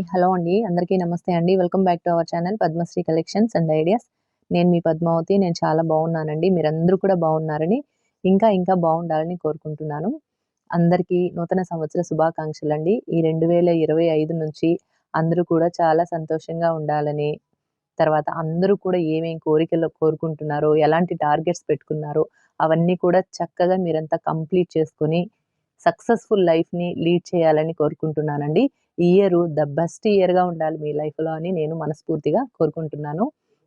Hi hello అండి అందరికీ నమస్తే అండి. Welcome back to our channel Padmashri collections and ideas. నేను మీ పద్మావతి నేను చాలా బాగున్నానండి. మీరందరూ కూడా బాగున్నారని ఇంకా ఇంకా బాగుండాలని కోరుకుంటున్నాను. అందరికీ నూతన సంవత్సర శుభాకాంక్షలు అండి ఈ రెండు వేల ఇరవై ఐదు నుంచి అందరూ కూడా చాలా సంతోషంగా ఉండాలని తర్వాత అందరూ కూడా ఏమేం కోరికలు కోరుకుంటున్నారో ఎలాంటి టార్గెట్స్ పెట్టుకున్నారో అవన్నీ కూడా చక్కగా మీరంతా కంప్లీట్ చేసుకొని సక్సెస్ఫుల్ లైఫ్ని లీడ్ చేయాలని కోరుకుంటున్నానండి. ఇయర్ ద బెస్ట్ ఇయర్గా ఉండాలి మీ లైఫ్లో అని నేను మనస్ఫూర్తిగా కోరుకుంటున్నాను.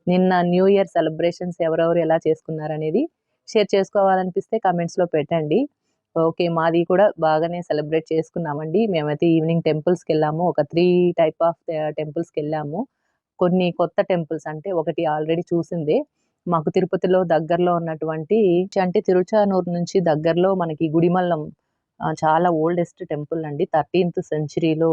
నిన్న న్యూ ఇయర్ సెలబ్రేషన్స్ ఎవరెవరు ఎలా చేసుకున్నారనేది షేర్ చేసుకోవాలనిపిస్తే కమెంట్స్లో పెట్టండి. ఓకే మాది కూడా బాగానే సెలబ్రేట్ చేసుకున్నామండి. మేమైతే ఈవినింగ్ టెంపుల్స్కి వెళ్ళాము. ఒక త్రీ టైప్ ఆఫ్ టెంపుల్స్కి వెళ్ళాము. కొన్ని కొత్త టెంపుల్స్ అంటే ఒకటి ఆల్రెడీ చూసిందే. మాకు తిరుపతిలో దగ్గరలో ఉన్నటువంటి అంటే తిరుచానూరు నుంచి దగ్గరలో మనకి గుడిమల్లం చాలా ఓల్డెస్ట్ టెంపుల్ అండి. థర్టీన్త్ సెంచరీలో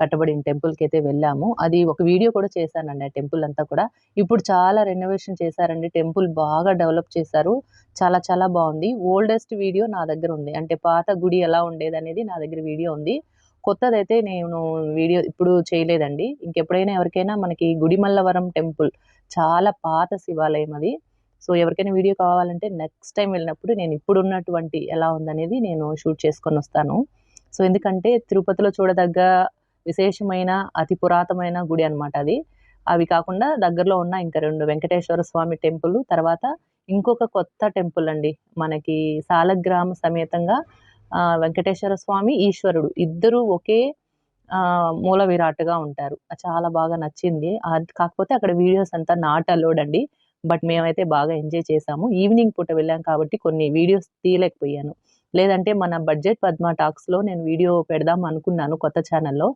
కట్టబడిన టెంపుల్కి అయితే వెళ్ళాము. అది ఒక వీడియో కూడా చేశానండి ఆ టెంపుల్ అంతా కూడా. ఇప్పుడు చాలా రెనోవేషన్ చేశారండి. టెంపుల్ బాగా డెవలప్ చేశారు. చాలా చాలా బాగుంది. ఓల్డెస్ట్ వీడియో నా దగ్గర ఉంది. అంటే పాత గుడి ఎలా ఉండేది అనేది నా దగ్గర వీడియో ఉంది. కొత్తదైతే నేను వీడియో ఇప్పుడు చేయలేదండి. ఇంకెప్పుడైనా ఎవరికైనా మనకి గుడిమల్లవరం టెంపుల్ చాలా పాత శివాలయం అది. సో ఎవరికైనా వీడియో కావాలంటే నెక్స్ట్ టైం వెళ్ళినప్పుడు నేను ఇప్పుడు ఉన్నటువంటి ఎలా ఉందనేది నేను షూట్ చేసుకొని వస్తాను. సో ఎందుకంటే తిరుపతిలో చూడదగ్గ విశేషమైన అతి పురాతనమైన గుడి అనమాట అది. అవి కాకుండా దగ్గరలో ఉన్న ఇంకా రెండు వెంకటేశ్వర స్వామి టెంపుల్ తర్వాత ఇంకొక కొత్త టెంపుల్ అండి. మనకి సాలగ్రామ సమేతంగా వెంకటేశ్వర స్వామి ఈశ్వరుడు ఇద్దరు ఒకే మూల విరాట్గా ఉంటారు. అది చాలా బాగా నచ్చింది. కాకపోతే అక్కడ వీడియోస్ అంతా నాట్ అలోడ్ అండి. బట్ మేమైతే బాగా ఎంజాయ్ చేసాము. ఈవినింగ్ పూట వెళ్ళాం కాబట్టి కొన్ని వీడియోస్ తీయలేకపోయాను. లేదంటే మన బడ్జెట్ పద్మ టాక్స్లో నేను వీడియో పెడదాం అనుకున్నాను కొత్త ఛానల్లో.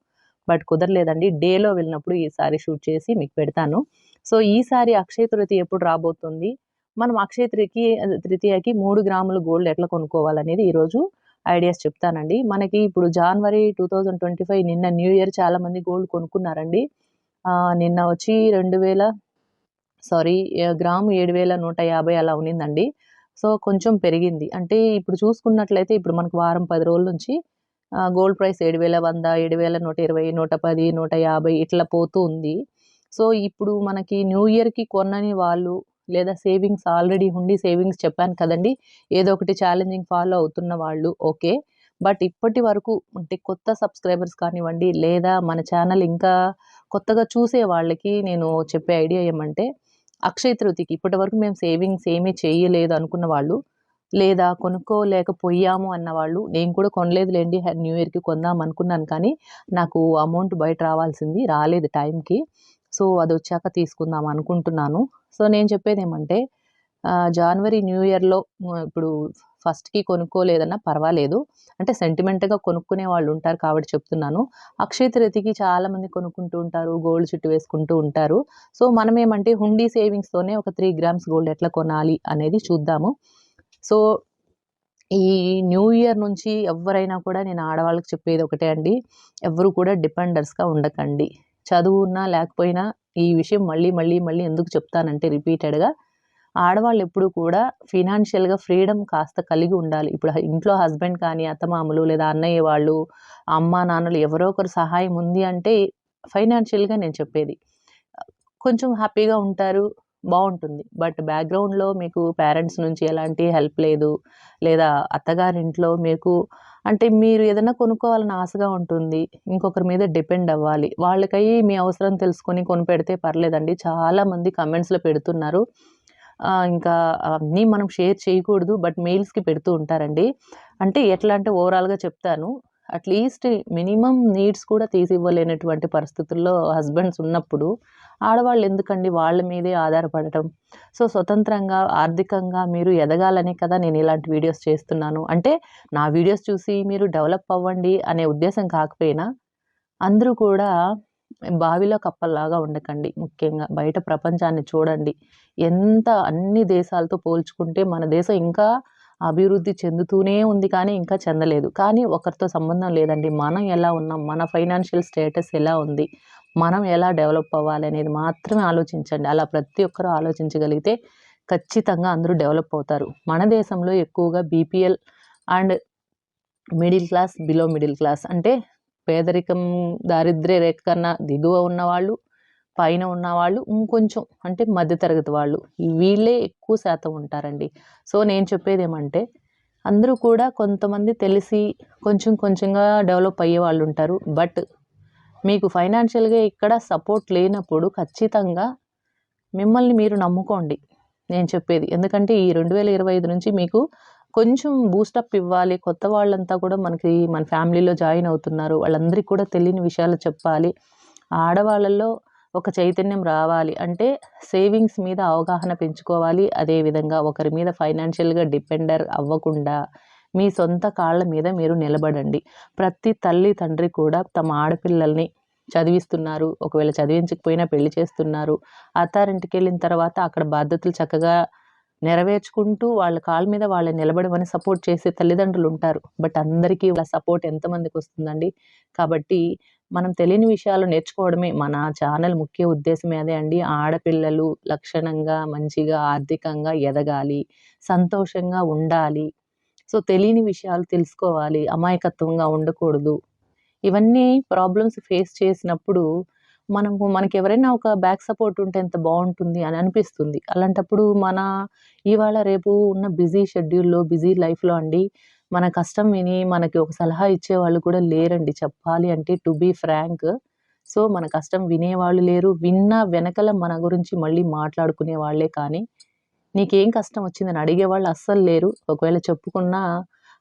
బట్ కుదరలేదండి. డేలో వెళ్ళినప్పుడు ఈసారి షూట్ చేసి మీకు పెడతాను. సో ఈసారి అక్షయ తృతీయ ఎప్పుడు రాబోతుంది? మనం అక్షయ తృతీయ తృతీయకి మూడు గ్రాములు గోల్డ్ ఎట్లా కొనుక్కోవాలనేది ఈరోజు ఐడియాస్ చెప్తానండి. మనకి ఇప్పుడు January two thousand twenty five నిన్న న్యూ ఇయర్ చాలా మంది గోల్డ్ కొనుక్కున్నారండి. నిన్న వచ్చి రెండు వేల సారీ గ్రాము ఏడు వేల నూట యాభై అలా ఉన్నిందండి. సో కొంచెం పెరిగింది. అంటే ఇప్పుడు చూసుకున్నట్లయితే ఇప్పుడు మనకు వారం పది రోజుల నుంచి గోల్డ్ ప్రైస్ ఏడు వేల వంద ఏడు వేల నూట ఇరవై నూట పది నూట యాభై ఇట్లా పోతూ ఉంది. సో ఇప్పుడు మనకి న్యూ ఇయర్కి కొనని వాళ్ళు లేదా సేవింగ్స్ ఆల్రెడీ ఉండి సేవింగ్స్ చెప్పాను కదండి ఏదో ఒకటి ఛాలెంజింగ్ ఫాలో అవుతున్న వాళ్ళు ఓకే. బట్ ఇప్పటి వరకు అంటే కొత్త సబ్స్క్రైబర్స్ కానివ్వండి లేదా మన ఛానల్ ఇంకా కొత్తగా చూసే వాళ్ళకి నేను చెప్పే ఐడియా ఏమంటే అక్షయ తృతికి. ఇప్పటి వరకు మేము సేవింగ్స్ ఏమీ చేయలేదు అనుకున్న వాళ్ళు లేదా కొనుక్కోలేకపోయాము అన్న వాళ్ళు నేను కూడా కొనలేదులేండి న్యూ ఇయర్కి కొందాం అనుకున్నాను కానీ నాకు అమౌంట్ బయట రావాల్సింది రాలేదు టైంకి. సో అది వచ్చాక తీసుకుందాం అనుకుంటున్నాను. సో నేను చెప్పేది ఏమంటే జనవరి న్యూ ఇయర్లో ఇప్పుడు ఫస్ట్కి కొనుక్కోలేదన్నా పర్వాలేదు. అంటే సెంటిమెంట్గా కొనుక్కునే వాళ్ళు ఉంటారు కాబట్టి చెప్తున్నాను. అక్షయ తృతికి చాలామంది కొనుక్కుంటూ ఉంటారు గోల్డ్ చుట్టు వేసుకుంటూ ఉంటారు. సో మనం ఏమంటే హుండీ సేవింగ్స్తోనే ఒక త్రీ గ్రామ్స్ గోల్డ్ ఎట్లా కొనాలి అనేది చూద్దాము. సో ఈ న్యూ ఇయర్ నుంచి ఎవరైనా కూడా నేను ఆడవాళ్ళకి చెప్పేది ఒకటే అండి. ఎవరు కూడా డిపెండర్స్గా ఉండకండి. చదువు ఉన్నా లేకపోయినా ఈ విషయం మళ్ళీ మళ్ళీ మళ్ళీ ఎందుకు చెప్తానంటే రిపీటెడ్గా ఆడవాళ్ళు ఎప్పుడు కూడా ఫినాన్షియల్గా ఫ్రీడమ్ కాస్త కలిగి ఉండాలి. ఇప్పుడు ఇంట్లో హస్బెండ్ కానీ అత్తమామలు లేదా అన్నయ్య వాళ్ళు అమ్మ నాన్నలు ఎవరో ఒకరు సహాయం ఉంది అంటే ఫైనాన్షియల్గా నేను చెప్పేది. కొంచెం హ్యాపీగా ఉంటారు బాగుంటుంది బట్ బ్యాక్గ్రౌండ్లో మీకు పేరెంట్స్ నుంచి ఎలాంటి హెల్ప్ లేదు. లేదా అత్తగారింట్లో మీకు అంటే మీరు ఏదైనా కొనుక్కోవాలని ఆశగా ఉంటుంది. ఇంకొకరి మీద డిపెండ్ అవ్వాలి. వాళ్ళకై మీ అవసరం తెలుసుకొని కొనిపెడితే పర్లేదండి. చాలామంది కమెంట్స్లో పెడుతున్నారు. ఇంకా అన్నీ మనం షేర్ చేయకూడదు బట్ మెయిల్స్కి పెడుతూ ఉంటారండి. అంటే ఎట్లా అంటే ఓవరాల్గా చెప్తాను. అట్లీస్ట్ మినిమం నీడ్స్ కూడా తీసి ఇవ్వలేనటువంటి పరిస్థితుల్లో హస్బెండ్స్ ఉన్నప్పుడు ఆడవాళ్ళు ఎందుకండి వాళ్ళ మీదే ఆధారపడటం? సో స్వతంత్రంగా ఆర్థికంగా మీరు ఎదగాలనే కదా నేను ఇలాంటి వీడియోస్ చేస్తున్నాను. అంటే నా వీడియోస్ చూసి మీరు డెవలప్ అవ్వండి అనే ఉద్దేశం కాకపోయినా అందరూ కూడా బావిలో కప్పల్లాగా ఉండకండి ముఖ్యంగా. బయట ప్రపంచాన్ని చూడండి. ఎంత అన్ని దేశాలతో పోల్చుకుంటే మన దేశం ఇంకా అభివృద్ధి చెందుతూనే ఉంది కానీ ఇంకా చెందలేదు. కానీ ఒకరితో సంబంధం లేదండి. మనం ఎలా ఉన్నాం? మన ఫైనాన్షియల్ స్టేటస్ ఎలా ఉంది? మనం ఎలా డెవలప్ అవ్వాలి అనేది మాత్రమే ఆలోచించండి. అలా ప్రతి ఒక్కరూ ఆలోచించగలిగితే ఖచ్చితంగా అందరూ డెవలప్ అవుతారు. మన దేశంలో ఎక్కువగా B P L and middle class below middle class అంటే పేదరికం దారిద్ర్య రేఖ కన్నా దిగువ ఉన్నవాళ్ళు పైన ఉన్నవాళ్ళు ఇంకొంచెం అంటే మధ్యతరగతి వాళ్ళు వీళ్ళే ఎక్కువ శాతం ఉంటారండి. సో నేను చెప్పేది ఏమంటే అందరూ కూడా కొంతమంది తెలిసి కొంచెం కొంచెంగా డెవలప్ అయ్యే వాళ్ళు ఉంటారు. బట్ మీకు ఫైనాన్షియల్గా ఇక్కడ సపోర్ట్ లేనప్పుడు ఖచ్చితంగా మిమ్మల్ని మీరు నమ్ముకోండి. నేను చెప్పేది. ఎందుకంటే ఈ రెండు వేల ఇరవై ఐదు నుంచి మీకు కొంచెం బూస్టప్ ఇవ్వాలి. కొత్త వాళ్ళంతా కూడా మనకి మన ఫ్యామిలీలో జాయిన్ అవుతున్నారు. వాళ్ళందరికీ కూడా తెలియని విషయాలు చెప్పాలి. ఆడవాళ్ళల్లో ఒక చైతన్యం రావాలి. అంటే సేవింగ్స్ మీద అవగాహన పెంచుకోవాలి. అదేవిధంగా ఒకరి మీద ఫైనాన్షియల్గా డిపెండర్ అవ్వకుండా మీ సొంత కాళ్ళ మీద మీరు నిలబడండి. ప్రతి తల్లి తండ్రి కూడా తమ ఆడపిల్లల్ని చదివిస్తున్నారు. ఒకవేళ చదివించకపోయినా పెళ్ళి చేస్తున్నారు. అత్తారింటికి వెళ్ళిన తర్వాత అక్కడ బాధ్యతలు చక్కగా నెరవేర్చుకుంటూ వాళ్ళ కాళ్ళ మీద వాళ్ళు నిలబడమని సపోర్ట్ చేసే తల్లిదండ్రులు ఉంటారు. బట్ అందరికీ వాళ్ళ సపోర్ట్ ఎంతమందికి వస్తుందండి? కాబట్టి మనం తెలియని విషయాలు నేర్చుకోవడమే మన ఛానల్ ముఖ్య ఉద్దేశం అదే అండి. ఆడపిల్లలు లక్షణంగా మంచిగా ఆర్థికంగా ఎదగాలి సంతోషంగా ఉండాలి. సో తెలియని విషయాలు తెలుసుకోవాలి అమాయకత్వంగా ఉండకూడదు. ఇవన్నీ ప్రాబ్లమ్స్ ఫేస్ చేసినప్పుడు మనము మనకి ఎవరైనా ఒక బ్యాక్ సపోర్ట్ ఉంటే ఎంత బాగుంటుంది అని అనిపిస్తుంది. అలాంటప్పుడు మన ఇవాళ రేపు ఉన్న బిజీ షెడ్యూల్లో బిజీ లైఫ్లో అండి మన కష్టం విని మనకి ఒక సలహా ఇచ్చే వాళ్ళు కూడా లేరండి. చెప్పాలి అంటే టు బీ ఫ్రాంక్. సో మన కష్టం వినేవాళ్ళు లేరు. విన్న వెనకల మన గురించి మళ్ళీ మాట్లాడుకునే వాళ్ళే కానీ నీకేం కష్టం వచ్చిందని అడిగేవాళ్ళు అస్సలు లేరు. ఒకవేళ చెప్పుకున్నా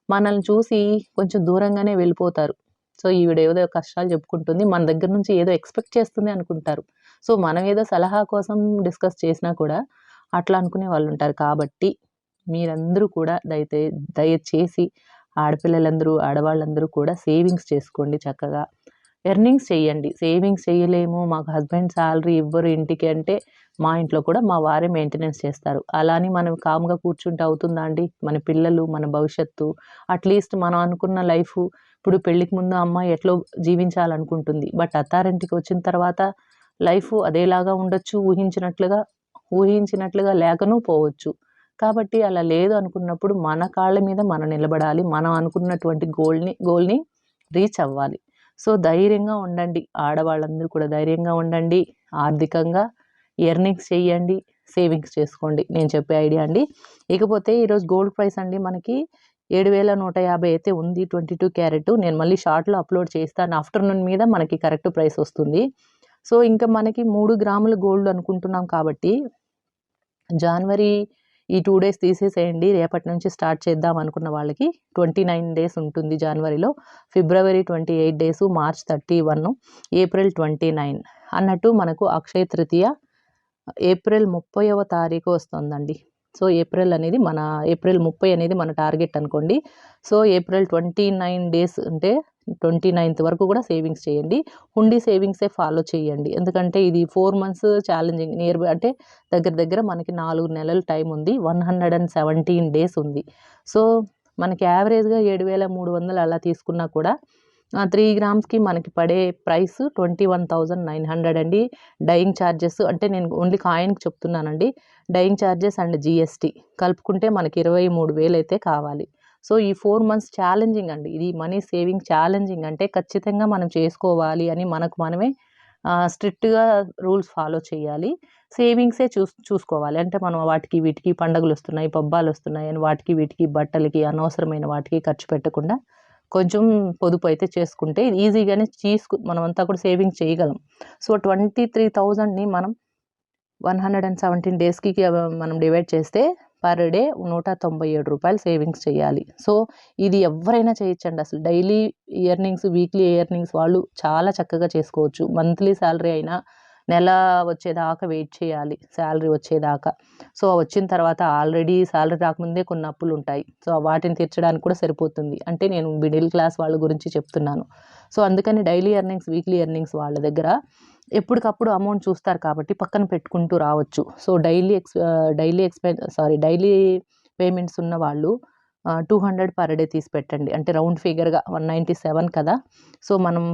మనల్ని చూసి కొంచెం దూరంగానే వెళ్ళిపోతారు. సో ఈవిడ ఏదో కష్టాలు చెప్పుకుంటుంది. మన దగ్గర నుంచి ఏదో ఎక్స్పెక్ట్ చేస్తుంది అనుకుంటారు. సో మనం ఏదో సలహా కోసం డిస్కస్ చేసినా కూడా అట్లా అనుకునే వాళ్ళు ఉంటారు. కాబట్టి మీరందరూ కూడా దయతే దయచేసి ఆడపిల్లలందరూ ఆడవాళ్ళందరూ కూడా సేవింగ్స్ చేసుకోండి చక్కగా. ఎర్నింగ్స్ చేయండి. సేవింగ్స్ చేయలేము. మాకు హస్బెండ్ శాలరీ ఇవ్వరు ఇంటికి అంటే మా ఇంట్లో కూడా మా వారే మెయింటెనెన్స్ చేస్తారు. అలాని మనం కామ్గా కూర్చుంటే అవుతుందా అండి? మన పిల్లలు మన భవిష్యత్తు. అట్లీస్ట్ మనం అనుకున్న లైఫ్ ఇప్పుడు పెళ్ళికి ముందు అమ్మాయి ఎట్లో జీవించాలనుకుంటుంది. బట్ అత్తారింటికి వచ్చిన తర్వాత లైఫ్ అదేలాగా ఉండొచ్చు ఊహించినట్లుగా ఊహించినట్లుగా లేకనూ పోవచ్చు. కాబట్టి అలా లేదు అనుకున్నప్పుడు మన కాళ్ళ మీద మనం నిలబడాలి. మనం అనుకున్నటువంటి గోల్ని గోల్ని రీచ్ అవ్వాలి. సో ధైర్యంగా ఉండండి. ఆడవాళ్ళందరూ కూడా ధైర్యంగా ఉండండి. ఆర్థికంగా ఎర్నింగ్స్ చేయండి. సేవింగ్స్ చేసుకోండి. నేను చెప్పే ఐడియా అండి. ఇకపోతే ఈరోజు గోల్డ్ ప్రైస్ అండి మనకి ఏడు వేల నూట యాభై అయితే ఉంది ట్వంటీ టూ క్యారెట్. నేను మళ్ళీ షార్ట్లో అప్లోడ్ చేస్తాను. ఆఫ్టర్నూన్ మీద మనకి కరెక్ట్ ప్రైస్ వస్తుంది. సో ఇంకా మనకి మూడు గ్రాముల గోల్డ్ అనుకుంటున్నాం కాబట్టి జనవరి ఈ టూ డేస్ తీసేసేయండి. రేపటి నుంచి స్టార్ట్ చేద్దాం అనుకున్న వాళ్ళకి ట్వంటీ నైన్ డేస్ ఉంటుంది జనవరిలో. February twenty eight days March thirty one April twenty nine. అన్నట్టు మనకు అక్షయ తృతీయ ఏప్రిల్ ముప్పైవ తారీఖు వస్తుందండి. సో ఏప్రిల్ అనేది మన ఏప్రిల్ ముప్పై అనేది మన టార్గెట్ అనుకోండి. So April twenty nine days అంటే ట్వంటీ నైన్త్ వరకు కూడా సేవింగ్స్ చేయండి. హుండీ సేవింగ్సే ఫాలో చేయండి. ఎందుకంటే ఇది four months challenging near by అంటే దగ్గర దగ్గర మనకి నాలుగు నెలల టైం ఉంది. One hundred and seventeen days ఉంది. సో మనకి యావరేజ్గా ఏడు వేల మూడు వందలు అలా తీసుకున్నా కూడా త్రీ గ్రామ్స్కి మనకి పడే price twenty one thousand nine hundred అండి. డైయింగ్ ఛార్జెస్ అంటే నేను ఓన్లీ కాయిన్కి చెప్తున్నానండి. డైయింగ్ ఛార్జెస్ అండ్ జిఎస్టీ కలుపుకుంటే మనకి ఇరవై మూడు వేలు అయితే కావాలి. సో ఈ ఫోర్ మంత్స్ ఛాలెంజింగ్ అండి. ఇది మనీ సేవింగ్ ఛాలెంజింగ్ అంటే ఖచ్చితంగా మనం చేసుకోవాలి అని మనకు మనమే స్ట్రిక్ట్గా రూల్స్ ఫాలో చేయాలి. సేవింగ్సే చూస్ చూసుకోవాలి. అంటే మనం వాటికి వీటికి పండుగలు వస్తున్నాయి పబ్బాలు వస్తున్నాయి అని వాటికి వీటికి బట్టలకి అనవసరమైన వాటికి ఖర్చు పెట్టకుండా కొంచెం పొదుపు అయితే చేసుకుంటే ఈజీగానే తీసుకు మనం అంతా కూడా సేవింగ్ చేయగలం. సో ట్వంటీ త్రీ థౌజండ్ని మనం వన్ హండ్రెడ్ అండ్ సెవెంటీన్ డేస్కి మనం డివైడ్ చేస్తే పర్ డే నూట తొంభై ఏడు రూపాయలు సేవింగ్స్ చేయాలి. సో ఇది ఎవరైనా చేయొచ్చండి. అసలు డైలీ ఇయర్నింగ్స్ వీక్లీ ఇయర్నింగ్స్ వాళ్ళు చాలా చక్కగా చేసుకోవచ్చు. మంత్లీ శాలరీ అయినా నెల వచ్చేదాకా వెయిట్ చేయాలి శాలరీ వచ్చేదాకా. సో వచ్చిన తర్వాత ఆల్రెడీ శాలరీ రాకముందే కొన్ని అప్పులు ఉంటాయి. సో వాటిని తీర్చడానికి కూడా సరిపోతుంది. అంటే నేను మిడిల్ క్లాస్ వాళ్ళ గురించి చెప్తున్నాను. సో అందుకని డైలీ ఎర్నింగ్స్ వీక్లీ ఎర్నింగ్స్ వాళ్ళ దగ్గర ఎప్పటికప్పుడు అమౌంట్ చూస్తారు కాబట్టి పక్కన పెట్టుకుంటూ రావచ్చు. So daily ex daily expen sorry daily payments ఉన్న వాళ్ళు టూ హండ్రెడ్ పర్ డే తీసి పెట్టండి. అంటే రౌండ్ ఫిగర్గా వన్ నైంటీ సెవెన్ కదా. సో మనం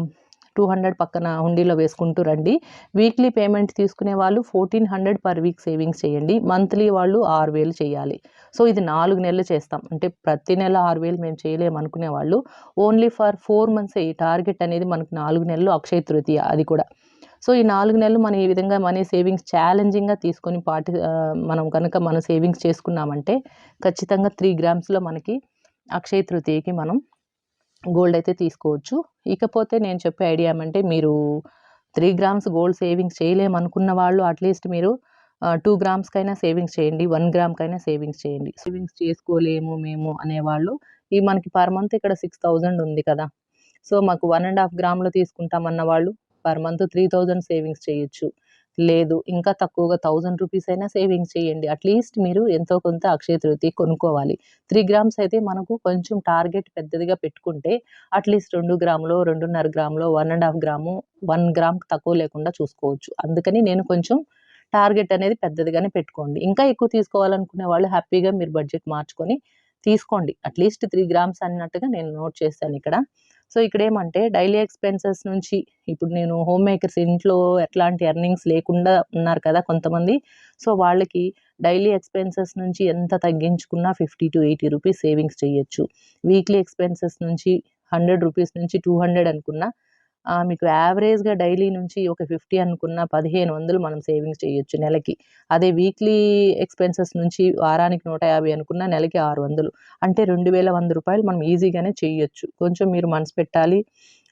టూ హండ్రెడ్ పక్కన హుండీలో వేసుకుంటూ రండి. వీక్లీ పేమెంట్ తీసుకునే వాళ్ళు fourteen hundred per week savings చేయండి. మంత్లీ వాళ్ళు ఆరు వేలు చేయాలి. సో ఇది నాలుగు నెలలు చేస్తాం. అంటే ప్రతి నెల ఆరు వేలు మేము చేయలేము అనుకునే వాళ్ళు. ఓన్లీ ఫర్ ఫోర్ మంత్స్ ఈ టార్గెట్ అనేది మనకు నాలుగు నెలలు అక్షయ తృతీయ అది కూడా. సో ఈ నాలుగు నెలలు మనం ఈ విధంగా మనీ సేవింగ్స్ ఛాలెంజింగ్గా తీసుకొని పాటి మనం కనుక మనం సేవింగ్స్ చేసుకున్నామంటే ఖచ్చితంగా త్రీ గ్రామ్స్లో మనకి అక్షయ తృతీయకి మనం గోల్డ్ అయితే తీసుకోవచ్చు. ఇకపోతే నేను చెప్పే ఐడియా ఏమంటే మీరు త్రీ గ్రామ్స్ గోల్డ్ సేవింగ్స్ చేయలేమనుకున్న వాళ్ళు అట్లీస్ట్ మీరు టూ గ్రామ్స్కైనా సేవింగ్స్ చేయండి వన్ గ్రామ్కైనా సేవింగ్స్ చేయండి. సేవింగ్స్ చేసుకోలేము మేము అనేవాళ్ళు ఈ మనకి పర్ మంత్ ఇక్కడ సిక్స్ థౌజండ్ ఉంది కదా. సో మాకు వన్ అండ్ హాఫ్ గ్రామ్లో తీసుకుంటామన్న వాళ్ళు per month three thousand savings చేయొచ్చు. లేదు ఇంకా తక్కువగా థౌజండ్ రూపీస్ అయినా సేవింగ్స్ చేయండి. అట్లీస్ట్ మీరు ఎంతో కొంత అక్షయ తృతీయ కొనుక్కోవాలి. త్రీ గ్రామ్స్ అయితే మనకు కొంచెం టార్గెట్ పెద్దదిగా పెట్టుకుంటే అట్లీస్ట్ రెండు గ్రాములు రెండున్నర గ్రాములు one and half gram one gram తక్కువ లేకుండా చూసుకోవచ్చు. అందుకని నేను కొంచెం టార్గెట్ అనేది పెద్దదిగానే పెట్టుకోండి. ఇంకా ఎక్కువ తీసుకోవాలనుకునే వాళ్ళు హ్యాపీగా మీరు బడ్జెట్ మార్చుకొని తీసుకోండి. అట్లీస్ట్ త్రీ గ్రామ్స్ అన్నట్టుగా నేను నోట్ చేశాను ఇక్కడ. సో ఇక్కడ ఏమంటే డైలీ ఎక్స్పెన్సెస్ నుంచి ఇప్పుడు నేను హోమ్ మేకర్స్ ఇంట్లో ఎట్లాంటి ఎర్నింగ్స్ లేకుండా ఉన్నారు కదా కొంతమంది. సో వాళ్ళకి డైలీ ఎక్స్పెన్సెస్ నుంచి ఎంత తగ్గించుకున్నా fifty to eighty rupees savings చేయొచ్చు. వీక్లీ ఎక్స్పెన్సెస్ నుంచి హండ్రెడ్ రూపీస్ నుంచి టూ హండ్రెడ్ అనుకున్నా మీకు యావరేజ్గా డైలీ నుంచి ఒక ఫిఫ్టీ అనుకున్న పదిహేను వందలు మనం సేవింగ్స్ చేయొచ్చు నెలకి. అదే వీక్లీ ఎక్స్పెన్సెస్ నుంచి వారానికి నూట యాభై అనుకున్న నెలకి ఆరు వందలు. అంటే రెండు వేల వంద రూపాయలు మనం ఈజీగానే చేయొచ్చు. కొంచెం మీరు మనసు పెట్టాలి.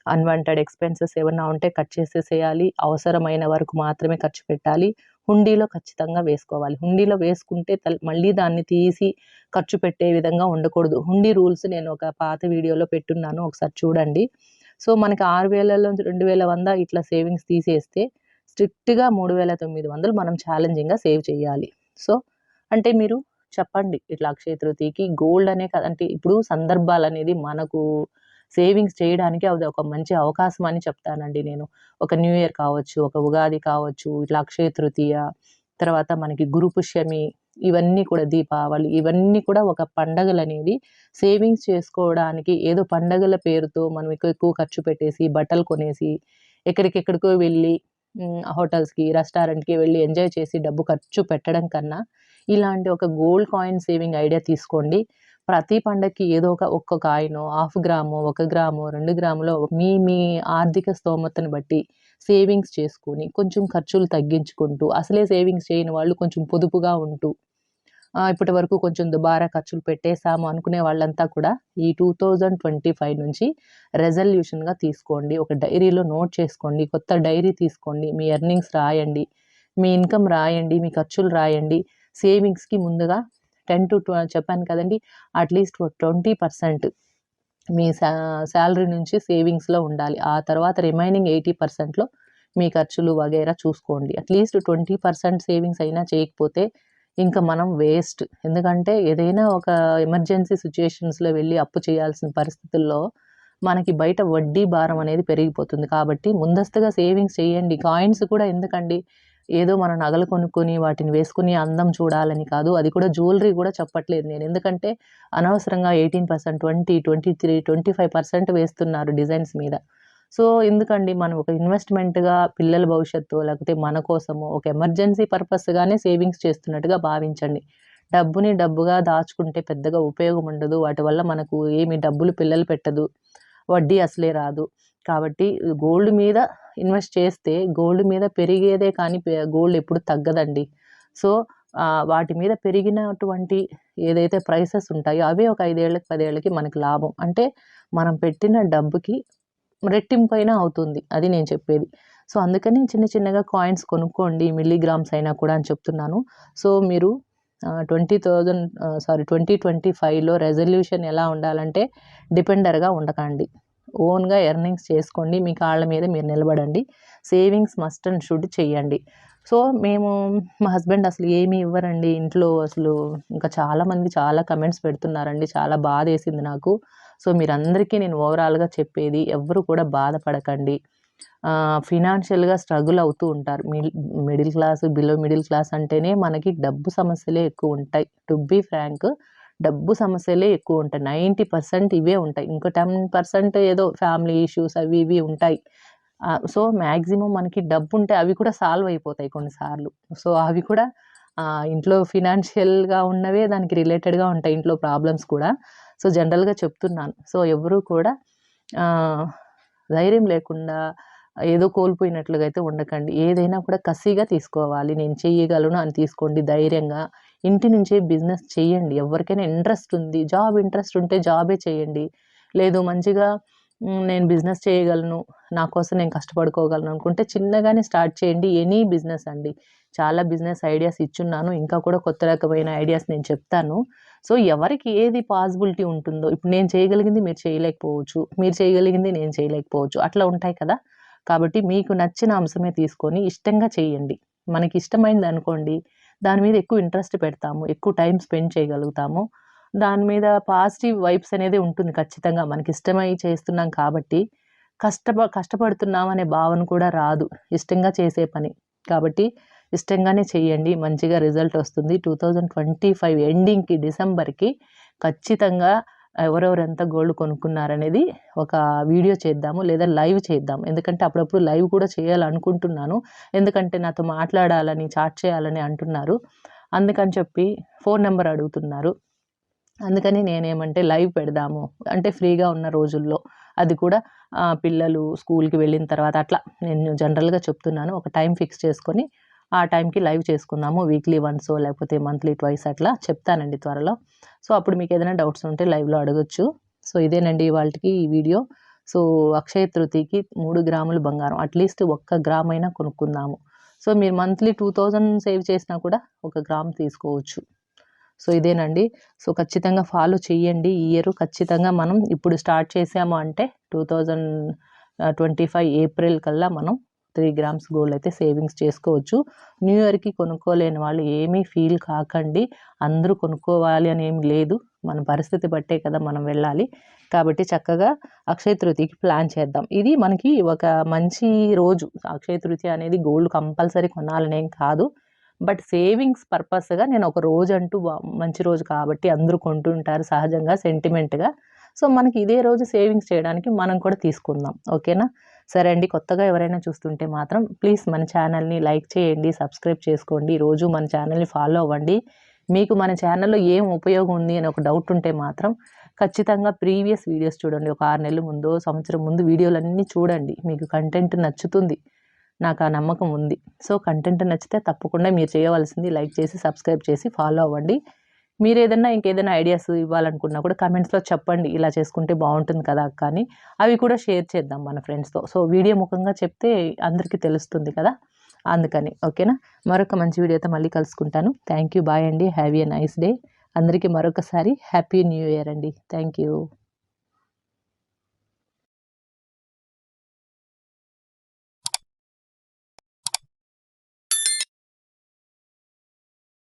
అన్వాంటెడ్ ఎక్స్పెన్సెస్ ఏమన్నా ఉంటే కట్ చేసేసేయాలి. అవసరమైన వరకు మాత్రమే ఖర్చు పెట్టాలి. హుండీలో ఖచ్చితంగా వేసుకోవాలి. హుండీలో వేసుకుంటే మళ్ళీ దాన్ని తీసి ఖర్చు పెట్టే విధంగా ఉండకూడదు. హుండీ రూల్స్ నేను ఒక పాత వీడియోలో పెట్టున్నాను. ఒకసారి చూడండి. సో మనకి ఆరు వేలలో రెండు వేల వంద ఇట్లా సేవింగ్స్ తీసేస్తే స్ట్రిక్ట్గా మూడు వేల తొమ్మిది వందలు మనం ఛాలెంజింగ్గా సేవ్ చేయాలి. సో అంటే మీరు చెప్పండి ఇట్లా అక్షయ తృతీయకి గోల్డ్ అనే కదా అంటే ఇప్పుడు సందర్భాలు అనేది మనకు సేవింగ్స్ చేయడానికి అది ఒక మంచి అవకాశం అని చెప్తానండి నేను. ఒక న్యూ ఇయర్ కావచ్చు ఒక ఉగాది కావచ్చు ఇట్లా అక్షయ తృతీయ తర్వాత మనకి గురుపుష్యమి ఇవన్నీ కూడా దీపావళి ఇవన్నీ కూడా ఒక పండగలు అనేది సేవింగ్స్ చేసుకోవడానికి ఏదో పండగల పేరుతో మనం ఎక్కువ ఎక్కువ ఖర్చు పెట్టేసి బట్టలు కొనేసి ఎక్కడికెక్కడికో వెళ్ళి హోటల్స్కి రెస్టారెంట్కి వెళ్ళి ఎంజాయ్ చేసి డబ్బు ఖర్చు పెట్టడం కన్నా ఇలాంటి ఒక గోల్డ్ కాయిన్ సేవింగ్ ఐడియా తీసుకోండి. ప్రతి పండగకి ఏదో ఒక ఒక్క కాయిన్ హాఫ్ గ్రాము ఒక గ్రాము రెండు గ్రాములో మీ మీ ఆర్థిక స్తోమతను బట్టి సేవింగ్స్ చేసుకొని కొంచెం ఖర్చులు తగ్గించుకుంటూ అసలే సేవింగ్స్ చేయని వాళ్ళు కొంచెం పొదుపుగా ఉంటూ ఇప్పటి వరకు కొంచెం దుబారా ఖర్చులు పెట్టేశాము అనుకునే వాళ్ళంతా కూడా ఈ టూ థౌజండ్ ట్వంటీ ఫైవ్ నుంచి రెజల్యూషన్గా తీసుకోండి. ఒక డైరీలో నోట్ చేసుకోండి. కొత్త డైరీ తీసుకోండి. మీ ఎర్నింగ్స్ రాయండి. మీ ఇన్కమ్ రాయండి. మీ ఖర్చులు రాయండి. సేవింగ్స్కి ముందుగా టెన్ టు చెప్పాను కదండి అట్లీస్ట్ ట్వంటీ పర్సెంట్ మీ శా శాలరీ నుంచి సేవింగ్స్లో ఉండాలి. ఆ తర్వాత రిమైనింగ్ ఎయిటీ పర్సెంట్లో మీ ఖర్చులు వగైరా చూసుకోండి. అట్లీస్ట్ ట్వంటీ పర్సెంట్ సేవింగ్స్ అయినా చేయకపోతే ఇంకా మనం వేస్ట్. ఎందుకంటే ఏదైనా ఒక ఎమర్జెన్సీ సిచ్యుయేషన్స్లో వెళ్ళి అప్పు చేయాల్సిన పరిస్థితుల్లో మనకి బయట వడ్డీ భారం అనేది పెరిగిపోతుంది. కాబట్టి ముందస్తుగా సేవింగ్స్ చేయండి. కాయిన్స్ కూడా ఎందుకండి? ఏదో మన నగలు కొనుక్కొని వాటిని వేసుకుని అందం చూడాలని కాదు. అది కూడా జ్యువెలరీ కూడా చెప్పట్లేదు నేను. ఎందుకంటే అనవసరంగా eighteen percent twenty twenty three twenty five percent వేస్తున్నారు డిజైన్స్ మీద. సో ఎందుకండి మనం ఒక ఇన్వెస్ట్మెంట్గా పిల్లల భవిష్యత్తు లేకపోతే మన కోసము ఒక ఎమర్జెన్సీ పర్పస్గానే సేవింగ్స్ చేస్తున్నట్టుగా భావించండి. డబ్బుని డబ్బుగా దాచుకుంటే పెద్దగా ఉపయోగం ఉండదు. వాటి వల్ల మనకు ఏమి డబ్బులు పిల్లలు పెట్టదు. వడ్డీ అసలే రాదు. కాబట్టి గోల్డ్ మీద ఇన్వెస్ట్ చేస్తే గోల్డ్ మీద పెరిగేదే కానీ గోల్డ్ ఎప్పుడు తగ్గదండి. సో వాటి మీద పెరిగినటువంటి ఏదైతే ప్రైసెస్ ఉంటాయో అవే ఒక ఐదేళ్ళకి పదేళ్ళకి మనకి లాభం. అంటే మనం పెట్టిన డబ్బుకి రెట్టింపైన అవుతుంది అది నేను చెప్పేది. సో అందుకని చిన్న చిన్నగా కాయిన్స్ కొనుక్కోండి మిల్లీగ్రామ్స్ అయినా కూడా అని చెప్తున్నాను. సో మీరు twenty thousand sorry twenty twenty ఫైవ్లో రెజల్యూషన్ ఎలా ఉండాలంటే డిపెండర్గా ఉండకండి. ఓన్గా ఎర్నింగ్స్ చేసుకోండి మీ కాళ్ళ మీద మీరు నిలబడండి. సేవింగ్స్ మస్ట్ అండ్ షుడ్ చేయండి. సో మేము మా హస్బెండ్ అసలు ఏమీ ఇవ్వరండి ఇంట్లో అసలు ఇంకా చాలామంది చాలా కమెంట్స్ పెడుతున్నారండి చాలా బాధ వేసింది నాకు. సో మీరందరికీ నేను ఓవరాల్గా చెప్పేది ఎవ్వరు కూడా బాధపడకండి. ఫినాన్షియల్గా స్ట్రగుల్ అవుతూ ఉంటారు. Middle middle class below middle class అంటేనే మనకి డబ్బు సమస్యలే ఎక్కువ ఉంటాయి. టు బీ ఫ్రాంక్ డబ్బు సమస్యలే ఎక్కువ ఉంటాయి. నైంటీ పర్సెంట్ ఇవే ఉంటాయి. ఇంకో టెన్ పర్సెంట్ ఏదో ఫ్యామిలీ ఇష్యూస్ అవి ఇవి ఉంటాయి. సో మ్యాక్సిమం మనకి డబ్బు ఉంటే అవి కూడా సాల్వ్ అయిపోతాయి కొన్నిసార్లు. సో అవి కూడా ఇంట్లో ఫినాన్షియల్గా ఉన్నవే దానికి రిలేటెడ్గా ఉంటాయి. ఇంట్లో ప్రాబ్లమ్స్ కూడా. సో జనరల్గా చెప్తున్నాను. సో ఎవరూ కూడా ధైర్యం లేకుండా ఏదో కోల్పోయినట్లుగా అయితే ఉండకండి. ఏదైనా కూడా కసిగా తీసుకోవాలి. నేను చెయ్యగలను అని తీసుకోండి ధైర్యంగా. ఇంటి నుంచే బిజినెస్ చేయండి. ఎవరికైనా ఇంట్రెస్ట్ ఉంది జాబ్ ఇంట్రెస్ట్ ఉంటే జాబే చేయండి. లేదు మంచిగా నేను బిజినెస్ చేయగలను నా కోసం నేను కష్టపడుకోగలను అనుకుంటే చిన్నగానే స్టార్ట్ చేయండి. ఎనీ బిజినెస్ అండి. చాలా బిజినెస్ ఐడియాస్ ఇచ్చున్నాను. ఇంకా కూడా కొత్త రకమైన ఐడియాస్ నేను చెప్తాను. సో ఎవరికి ఏది పాసిబిలిటీ ఉంటుందో ఇప్పుడు నేను చేయగలిగింది మీరు చేయలేకపోవచ్చు మీరు చేయగలిగింది నేను చేయలేకపోవచ్చు అట్లా ఉంటాయి కదా. కాబట్టి మీకు నచ్చిన అంశమే తీసుకొని ఇష్టంగా చేయండి. మనకి ఇష్టమైంది అనుకోండి దాని మీద ఎక్కువ ఇంట్రెస్ట్ పెడతాము ఎక్కువ టైం స్పెండ్ చేయగలుగుతాము. దాని మీద పాజిటివ్ వైబ్స్ అనేది ఉంటుంది ఖచ్చితంగా. మనకి ఇష్టమై చేస్తున్నాం కాబట్టి కష్టప కష్టపడుతున్నాం అనే భావన కూడా రాదు. ఇష్టంగా చేసే పని. కాబట్టి ఇష్టంగానే చేయండి. మంచిగా రిజల్ట్ వస్తుంది. టూ థౌజండ్ ట్వంటీ ఫైవ్ ఎండింగ్కి డిసెంబర్కి ఖచ్చితంగా ఎవరెవరెంత గోల్డ్ కొనుక్కున్నారనేది ఒక వీడియో చేద్దాము లేదా లైవ్ చేద్దాం ఎందుకంటే అప్పుడప్పుడు లైవ్ కూడా చేయాలనుకుంటున్నాను. ఎందుకంటే నాతో మాట్లాడాలని చాట్ చేయాలని అంటున్నారు. అందుకని చెప్పి ఫోన్ నెంబర్ అడుగుతున్నారు. అందుకని నేనేమంటే లైవ్ పెడదాము. అంటే ఫ్రీగా ఉన్న రోజుల్లో. అది కూడా పిల్లలు స్కూల్కి వెళ్ళిన తర్వాత అట్లా. నేను జనరల్గా చెప్తున్నాను. ఒక టైం ఫిక్స్ చేసుకొని ఆ టైంకి లైవ్ చేసుకుందాము వీక్లీ వన్స్ లేకపోతే మంత్లీ ట్వైస్ అట్లా చెప్తానండి త్వరలో. సో అప్పుడు మీకు ఏదైనా డౌట్స్ ఉంటే లైవ్లో అడగచ్చు. సో ఇదేనండి వాళ్ళకి ఈ వీడియో. సో అక్షయ తృతీకి మూడు గ్రాములు బంగారం అట్లీస్ట్ ఒక్క గ్రామ్ అయినా కొనుక్కుందాము. సో మీరు మంత్లీ టూ థౌజండ్ సేవ్ చేసినా కూడా ఒక గ్రామ్ తీసుకోవచ్చు. సో ఇదేనండి. సో ఖచ్చితంగా ఫాలో చేయండి ఈ ఇయర్ ఖచ్చితంగా మనం ఇప్పుడు స్టార్ట్ చేసాము అంటే two thousand twenty five April కల్లా మనం త్రీ గ్రామ్స్ గోల్డ్ అయితే సేవింగ్స్ చేసుకోవచ్చు. న్యూ ఇయర్కి కొనుక్కోలేని వాళ్ళు ఏమీ ఫీల్ కాకండి. అందరూ కొనుక్కోవాలి అని ఏమి లేదు. మన పరిస్థితి బట్టే కదా మనం వెళ్ళాలి. కాబట్టి చక్కగా అక్షయ తృతీయకి ప్లాన్ చేద్దాం. ఇది మనకి ఒక మంచి రోజు. అక్షయ తృతీయ అనేది గోల్డ్ కంపల్సరీ కొనాలనేం కాదు. బట్ సేవింగ్స్ పర్పస్గా నేను ఒక రోజు అంటూ మంచి రోజు కాబట్టి అందరూ కొంటుంటారు సహజంగా సెంటిమెంట్గా. సో మనకి ఇదే రోజు సేవింగ్స్ చేయడానికి మనం కూడా తీసుకుందాం. ఓకేనా? సరే అండి కొత్తగా ఎవరైనా చూస్తుంటే మాత్రం ప్లీజ్ మన ఛానల్ని లైక్ చేయండి సబ్స్క్రైబ్ చేసుకోండి రోజు మన ఛానల్ని ఫాలో అవ్వండి. మీకు మన ఛానల్లో ఏం ఉపయోగం ఉంది అని ఒక డౌట్ ఉంటే మాత్రం ఖచ్చితంగా ప్రీవియస్ వీడియోస్ చూడండి. ఒక ఆరు నెలల ముందు సంవత్సరం ముందు వీడియోలన్నీ చూడండి. మీకు కంటెంట్ నచ్చుతుంది. నాకు ఆ నమ్మకం ఉంది. సో కంటెంట్ నచ్చితే తప్పకుండా మీరు చేయవలసింది లైక్ చేసి సబ్స్క్రైబ్ చేసి ఫాలో అవ్వండి. మీరు ఏదైనా ఇంకేదైనా ఐడియాస్ ఇవ్వాలనుకున్నా కూడా కమెంట్స్లో చెప్పండి ఇలా చేసుకుంటే బాగుంటుంది కదా కానీ అవి కూడా షేర్ చేద్దాం మన ఫ్రెండ్స్తో. సో వీడియో ముఖంగా చెప్తే అందరికీ తెలుస్తుంది కదా అందుకని. ఓకేనా? మరొక మంచి వీడియోతో మళ్ళీ కలుసుకుంటాను. Thank you. బాయ్ అండి. Have a nice day. అందరికీ మరొకసారి హ్యాపీ న్యూ ఇయర్ అండి. Thank you.